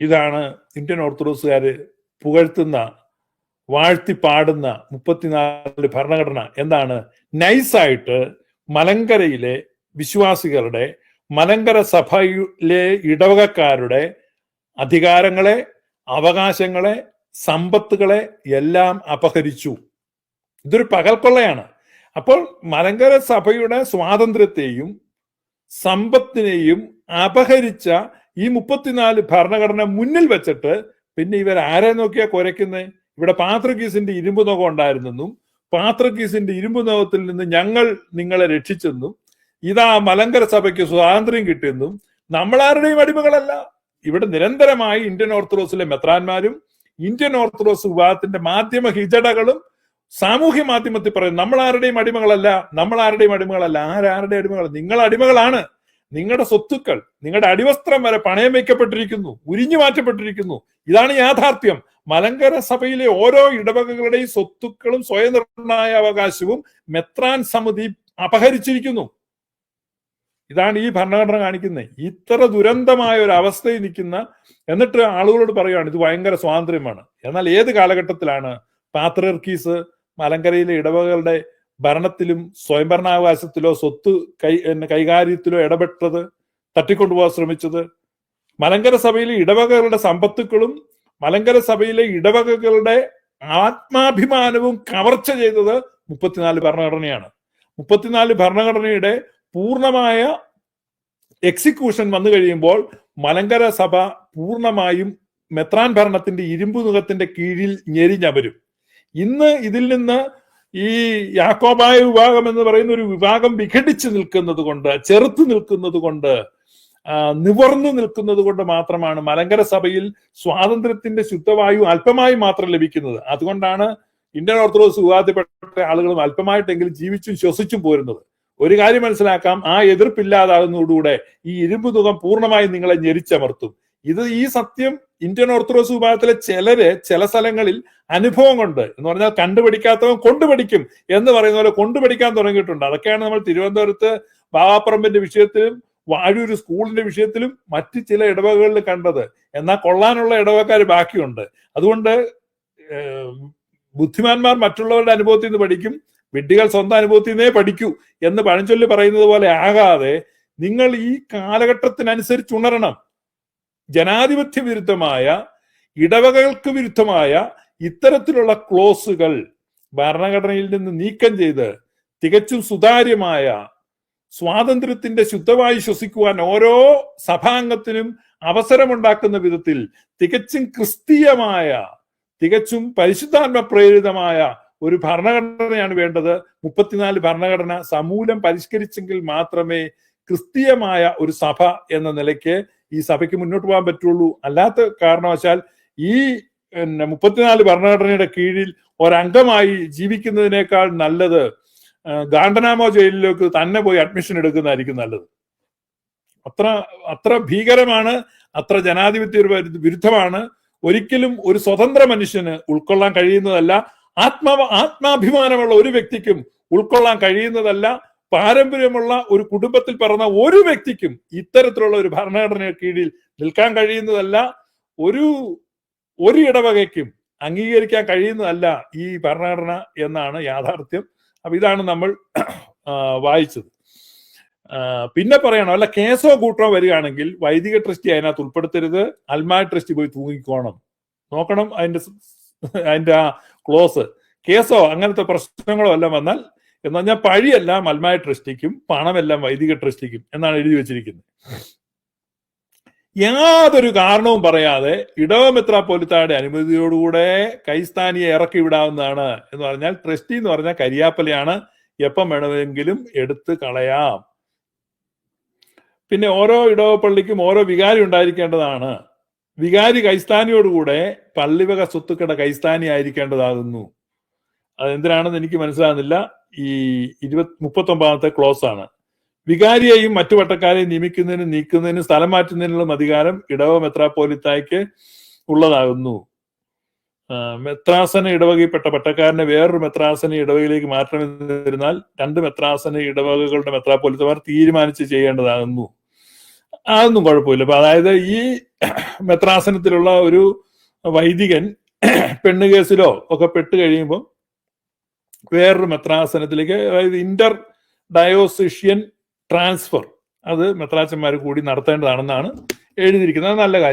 ഇതാണ് ഇന്ത്യൻ ഓർത്തഡോക്സുകാർ പുകഴ്ത്തുന്ന വാഴ്ത്തി പാടുന്ന മുപ്പത്തിനാല് ഭരണഘടന. എന്താണ്? നൈസായിട്ട് മലങ്കരയിലെ വിശ്വാസികളുടെ മലങ്കര സഭയിലെ ഇടവകക്കാരുടെ അധികാരങ്ങളെ അവകാശങ്ങളെ സമ്പത്തുകളെ എല്ലാം അപഹരിച്ചു. ഇതൊരു പകൽക്കൊള്ളയാണ് അപ്പോൾ മലങ്കര സഭയുടെ സ്വാതന്ത്ര്യത്തെയും സമ്പത്തിനെയും അപഹരിച്ച ഈ മുപ്പത്തിനാല് ഭരണഘടന മുന്നിൽ വെച്ചിട്ട് പിന്നെ ഇവർ ആരെ നോക്കിയാ കുരയ്ക്കുന്നത് ഇവിടെ പാത്രക്കീസിന്റെ ഇരുമ്പ് നോകം ഉണ്ടായിരുന്നെന്നും പാത്രക്കീസിന്റെ ഇരുമ്പ് നോകത്തിൽ നിന്ന് ഞങ്ങൾ നിങ്ങളെ രക്ഷിച്ചെന്നും ഇതാ മലങ്കര സഭയ്ക്ക് സ്വാതന്ത്ര്യം കിട്ടിയെന്നും നമ്മളാരുടെയും അടിമകളല്ല. ഇവിടെ നിരന്തരമായി ഇന്ത്യൻ ഓർത്തഡോക്സിലെ മെത്രാന്മാരും ഇന്ത്യൻ ഓർത്തഡോക്സ് വിഭാഗത്തിന്റെ മാധ്യമ ഹിജടകളും സാമൂഹ്യ മാധ്യമത്തിൽ പറയും നമ്മൾ ആരുടെയും അടിമകളല്ല നമ്മൾ ആരുടെയും അടിമകളല്ല ആരാരുടെ അടിമകൾ നിങ്ങൾ അടിമകളാണ്. നിങ്ങളുടെ സ്വത്തുക്കൾ നിങ്ങളുടെ അടിവസ്ത്രം വരെ പണയം വയ്ക്കപ്പെട്ടിരിക്കുന്നു ഉരിഞ്ഞു മാറ്റപ്പെട്ടിരിക്കുന്നു. ഇതാണ് യാഥാർത്ഥ്യം. മലങ്കര സഭയിലെ ഓരോ ഇടവകകളുടെയും സ്വത്തുക്കളും സ്വയംനിർണയ അവകാശവും മെത്രാൻ സമിതി അപഹരിച്ചിരിക്കുന്നു. ഇതാണ് ഈ ഭരണഘടന കാണിക്കുന്നത്. ഇത്ര ദുരന്തമായ ഒരു അവസ്ഥയിൽ നിൽക്കുന്ന എന്നിട്ട് ആളുകളോട് പറയുകയാണ് ഇത് ഭയങ്കര സ്വാതന്ത്ര്യമാണ്. എന്നാൽ ഏത് കാലഘട്ടത്തിലാണ്? പാത്രർക്കീസ് മലങ്കരയിലെ ഇടവകളുടെ ഭരണത്തിലും സ്വയംഭരണാവകാശത്തിലോ സ്വത്ത് കൈ കൈകാര്യത്തിലോ ഇടപെട്ടത് തട്ടിക്കൊണ്ടുപോകാൻ ശ്രമിച്ചത്. മലങ്കര സഭയിലെ ഇടവകകളുടെ സമ്പത്തുക്കളും മലങ്കര സഭയിലെ ഇടവകകളുടെ ആത്മാഭിമാനവും കവർച്ച ചെയ്തത് മുപ്പത്തിനാല് ഭരണഘടനയാണ്. മുപ്പത്തിനാല് ഭരണഘടനയുടെ പൂർണമായ എക്സിക്യൂഷൻ വന്നു കഴിയുമ്പോൾ മലങ്കര സഭ പൂർണമായും മെത്രാൻ ഭരണത്തിന്റെ ഇരുമ്പു നുഖത്തിന്റെ കീഴിൽ ഞെരിഞ്ഞവരും. ഇന്ന് ഇതിൽ നിന്ന് ഈ യാക്കോബായ വിഭാഗം എന്ന് പറയുന്ന ഒരു വിഭാഗം വിഘടിച്ച് നിൽക്കുന്നത് കൊണ്ട് ചെറുത്ത് നിൽക്കുന്നത് കൊണ്ട് നിവർന്നു നിൽക്കുന്നത് കൊണ്ട് മാത്രമാണ് മലങ്കര സഭയിൽ സ്വാതന്ത്ര്യത്തിന്റെ ശുദ്ധവായു അല്പമായി മാത്രം ലഭിക്കുന്നത്. അതുകൊണ്ടാണ് ഇന്ത്യൻ ഓർത്തഡോക്സ് വിവാദപ്പെട്ട ആളുകളും അല്പമായിട്ടെങ്കിലും ജീവിച്ചും ശ്വസിച്ചും പോരുന്നത്. ഒരു കാര്യം മനസ്സിലാക്കാം ആ എതിർപ്പില്ലാതാകുന്നതോടുകൂടെ ഈ ഇരുമ്പ് തുകം പൂർണമായും നിങ്ങളെ ഞെരിച്ചമർത്തും. ഇത് ഈ സത്യം ഇന്ത്യൻ ഓർത്തഡോക്സ് വിഭാഗത്തിലെ ചിലര് ചില സ്ഥലങ്ങളിൽ അനുഭവം കൊണ്ട് എന്ന് പറഞ്ഞാൽ കണ്ടുപിടിക്കാത്തവൻ കൊണ്ടുപിടിക്കും എന്ന് പറയുന്ന പോലെ കൊണ്ടുപിടിക്കാൻ തുടങ്ങിയിട്ടുണ്ട്. അതൊക്കെയാണ് നമ്മൾ തിരുവനന്തപുരത്ത് ബാബാപ്പറമ്പിന്റെ വിഷയത്തിലും വാഴൂര് സ്കൂളിന്റെ വിഷയത്തിലും മറ്റ് ചില ഇടവകകളിൽ കണ്ടത്. എന്നാൽ കൊള്ളാനുള്ള ഇടവക്കാർ ബാക്കിയുണ്ട്. അതുകൊണ്ട് ബുദ്ധിമാന്മാർ മറ്റുള്ളവരുടെ അനുഭവത്തിൽ നിന്ന് പഠിക്കും. വിഡ്ഢികൾ സ്വന്തം അനുഭവത്തിൽ നിന്നേ പഠിക്കൂ എന്ന് പഴഞ്ചൊല്ലി പറയുന്നത് പോലെ ആകാതെ നിങ്ങൾ ഈ കാലഘട്ടത്തിനനുസരിച്ച് ഉണരണം. ജനാധിപത്യ വിരുദ്ധമായ ഇടവകകൾക്ക് വിരുദ്ധമായ ഇത്തരത്തിലുള്ള ക്ലോസുകൾ ഭരണഘടനയിൽ നിന്ന് നീക്കം ചെയ്ത് തികച്ചും സുതാര്യമായ സ്വാതന്ത്ര്യത്തിന്റെ ശുദ്ധമായി ശ്വസിക്കുവാൻ ഓരോ സഭാംഗത്തിനും അവസരമുണ്ടാക്കുന്ന വിധത്തിൽ തികച്ചും ക്രിസ്തീയമായ തികച്ചും പരിശുദ്ധാത്മ പ്രേരിതമായ ഒരു ഭരണഘടനയാണ് വേണ്ടത്. മുപ്പത്തിനാല് ഭരണഘടന സമൂലം പരിഷ്കരിച്ചെങ്കിൽ മാത്രമേ ക്രിസ്തീയമായ ഒരു സഭ എന്ന നിലയ്ക്ക് ഈ സഭയ്ക്ക് മുന്നോട്ട് പോകാൻ പറ്റുള്ളൂ. അല്ലാത്ത കാരണവശാൽ ഈ പിന്നെ മുപ്പത്തിനാല് ഭരണഘടനയുടെ കീഴിൽ ഒരംഗമായി ജീവിക്കുന്നതിനേക്കാൾ നല്ലത് ഗാണ്ടനാമോ ജയിലിലേക്ക് തന്നെ പോയി അഡ്മിഷൻ എടുക്കുന്നതായിരിക്കും നല്ലത്. അത്ര അത്ര ഭീകരമാണ് അത്ര ജനാധിപത്യ വിരുദ്ധമാണ്. ഒരിക്കലും ഒരു സ്വതന്ത്ര മനുഷ്യന് ഉൾക്കൊള്ളാൻ കഴിയുന്നതല്ല ആത്മാ ആത്മാഭിമാനമുള്ള ഒരു വ്യക്തിക്കും ഉൾക്കൊള്ളാൻ കഴിയുന്നതല്ല പാരമ്പര്യമുള്ള ഒരു കുടുംബത്തിൽ പിറന്ന ഒരു വ്യക്തിക്കും ഇത്തരത്തിലുള്ള ഒരു ഭരണഘടനയുടെ കീഴിൽ നിൽക്കാൻ കഴിയുന്നതല്ല. ഒരു ഒരു ഇടവകയ്ക്കും അംഗീകരിക്കാൻ കഴിയുന്നതല്ല ഈ ഭരണഘടന എന്നാണ് യാഥാർത്ഥ്യം. അപ്പൊ ഇതാണ് നമ്മൾ വായിച്ചത്. പിന്നെ പറയണം അല്ല കേസോ കൂട്ടോ വരികയാണെങ്കിൽ വൈദിക ട്രസ്റ്റി അതിനകത്ത് ഉൾപ്പെടുത്തരുത്. അൽമായ ട്രസ്റ്റി പോയി തൂങ്ങിക്കോണം. നോക്കണം അതിന്റെ അതിന്റെ ആ ക്ലോസ്. കേസോ അങ്ങനത്തെ പ്രശ്നങ്ങളോ എല്ലാം വന്നാൽ എന്ന് പറഞ്ഞാൽ പഴിയെല്ലാം അൽമായ ട്രസ്റ്റിക്കും പണമെല്ലാം വൈദിക ട്രസ്റ്റിക്കും എന്നാണ് എഴുതി വെച്ചിരിക്കുന്നത്. യാതൊരു കാരണവും പറയാതെ ഇടവ പോലത്താടെ അനുമതിയോടുകൂടെ കൈസ്ഥാനിയെ ഇറക്കി വിടാവുന്നതാണ് എന്ന് പറഞ്ഞാൽ ട്രസ്റ്റി എന്ന് പറഞ്ഞാൽ കരിയാപ്പലയാണ്. എപ്പം വേണമെങ്കിലും എടുത്ത് കളയാം. പിന്നെ ഓരോ ഇടവ പള്ളിക്കും ഓരോ വികാരി ഉണ്ടായിരിക്കേണ്ടതാണ്. വികാരി കൈസ്ഥാനിയോടുകൂടെ പള്ളിവക സ്വത്തുക്കളുടെ കൈസ്ഥാനി ആയിരിക്കേണ്ടതാകുന്നു. അതെന്തിനാണെന്ന് എനിക്ക് മനസ്സിലാകുന്നില്ല. ഈ ഇരുപത്തി മുപ്പത്തൊമ്പതാമത്തെ ക്ലോസ് ആണ്. വികാരിയെയും മറ്റു വട്ടക്കാരെയും നിയമിക്കുന്നതിനും നീക്കുന്നതിനും സ്ഥലം മാറ്റുന്നതിനുള്ള അധികാരം ഇടവ മെത്രാപ്പോലിത്തായ്ക്ക് ഉള്ളതാകുന്നു. മെത്രാസന ഇടവകയിൽപ്പെട്ട പട്ടക്കാരനെ വേറൊരു മെത്രാസന ഇടവകയിലേക്ക് മാറ്റണമെന്നിരുന്നാൽ രണ്ട് മെത്രാസന ഇടവകകളുടെ മെത്രാപ്പോലിത്തമാർ തീരുമാനിച്ച് ചെയ്യേണ്ടതാകുന്നു. അതൊന്നും കുഴപ്പമില്ല. അപ്പൊ അതായത് ഈ മെത്രാസനത്തിലുള്ള ഒരു വൈദികൻ പെണ്ണുകേസിലോ ഒക്കെ പെട്ട് കഴിയുമ്പോൾ വേറൊരു മെത്രാസനത്തിലേക്ക് അതായത് ഇന്റർ ഡയോസിഷ്യൻ ട്രാൻസ്ഫർ. അത് മെത്രാച്ചന്മാർ കൂടി നടത്തേണ്ടതാണെന്നാണ് എഴുതിയിരിക്കുന്നത്. നല്ല കാര്യം.